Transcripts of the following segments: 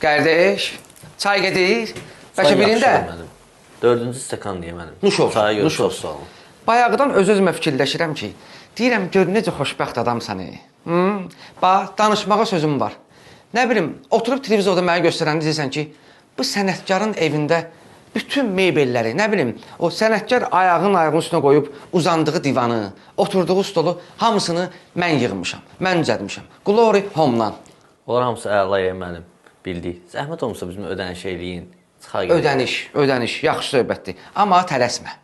Qardaş, çay gedir. Bəlkə birində. Dördüncü stəkan deyə mənim. Nuş olsun, Çaya nuş olsun. sağ olun. bayaqdan öz-özümə fikirləşirəm ki, deyirəm gör necə xoşbəxt adamsan. Hı? Bax, danışmağa sözüm var. Nə bilim, oturub televizorda mənə göstərəndə deyirsən ki, bu sənətkarın evində bütün mebelləri, nə bilim, o sənətkar ayağın ayağının üstünə qoyub uzandığı divanı, oturduğu stolu hamısını mən yığmışam. Mən düzəltmişəm. Glory Home-dan. Onlar hamısı əlaya mənim bildik. Zəhmət olmasa bizim ödəniş eləyin. Çıxa gedin. Ödəniş, ödəniş, yaxşı söhbətdir. Amma tələsmə.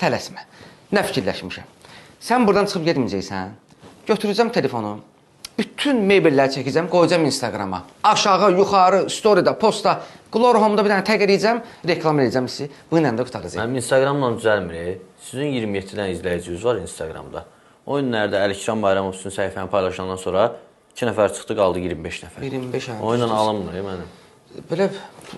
Tələsmə. Nə fikirləşmişəm? Sən burdan çıxıb getməyəcəksən. Götürəcəm telefonu. Bütün mebelləri çəkəcəm, qoyacam Instagrama. Aşağı, yuxarı, story-da, postda, Glory Home-da bir dənə təq edəcəm, reklam edəcəm sizi. Bu ilə də qutaracağam. Mənim Instagramla düzəlmir. Sizin 27 dənə izləyiciniz var Instagramda. O günlərdə Əlikram Bayramov sizin səhifəni paylaşandan sonra 2 nəfər çıxdı, qaldı 25 nəfər. 25 ay. O ilə alınmır ey mənim. Belə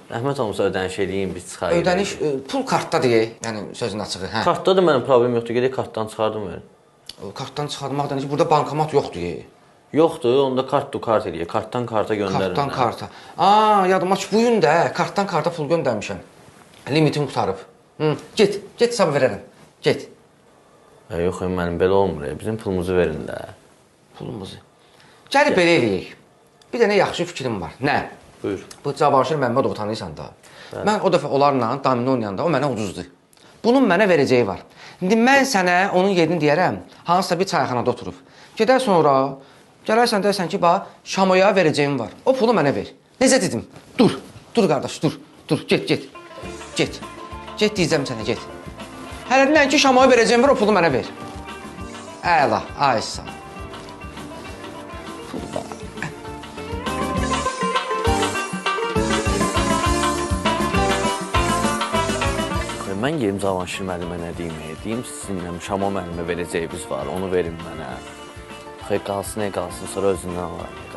Rəhmət olmasa ödəniş eləyin, biz çıxa gedin. ödəniş e, pul kartda deyə, yəni sözün açığı, hə. Kartda da mənim problem yoxdur. Gedək kartdan çıxardım verin. Kartdan çıxartmaq demək ki, burada bankomat yoxdur. ye. Yoxdur, onda kart to kart eləyək. Kartdan karta göndərin. Kartdan karta. Aa, yadıma ki, bu gün də kartdan karta pul göndərmişəm. Limitim qutarıb. Hı, get, get hesab verərəm. Get. Ya, yox, ey, mənim belə olmur. Bizim pulumuzu verin də. Pulumuzu. Gəlib belə eləyək. Bir dənə yaxşı fikrim var. Nə? Buyur. Bu Cavanşir Məmmədov tanıyırsan da. Mən o dəfə onlarla domino oynayanda o mənə ucuzdur. Bunun mənə verəcəyi var. İndi mən sənə onun yerini deyərəm. Hansısa bir çayxanada oturub. Gedər sonra gələrsən deyirsən ki, bax, Şamoya verəcəyim var. O pulu mənə ver. Necə dedim? Dur. Dur qardaş, dur. Dur, get, get. Get. Get deyəcəm sənə, get. Hələ dinən ki, Şamoya verəcəyim var, o pulu mənə ver. Əla, ay sağ. ol. Mən gedim Cavanşir müəllimə nə deyim? ey? Deyim sizinlə Şamo müəllimə verəcəyiniz var, onu verin mənə. Xey qalsın, ey qalsın, sonra özündən alaram.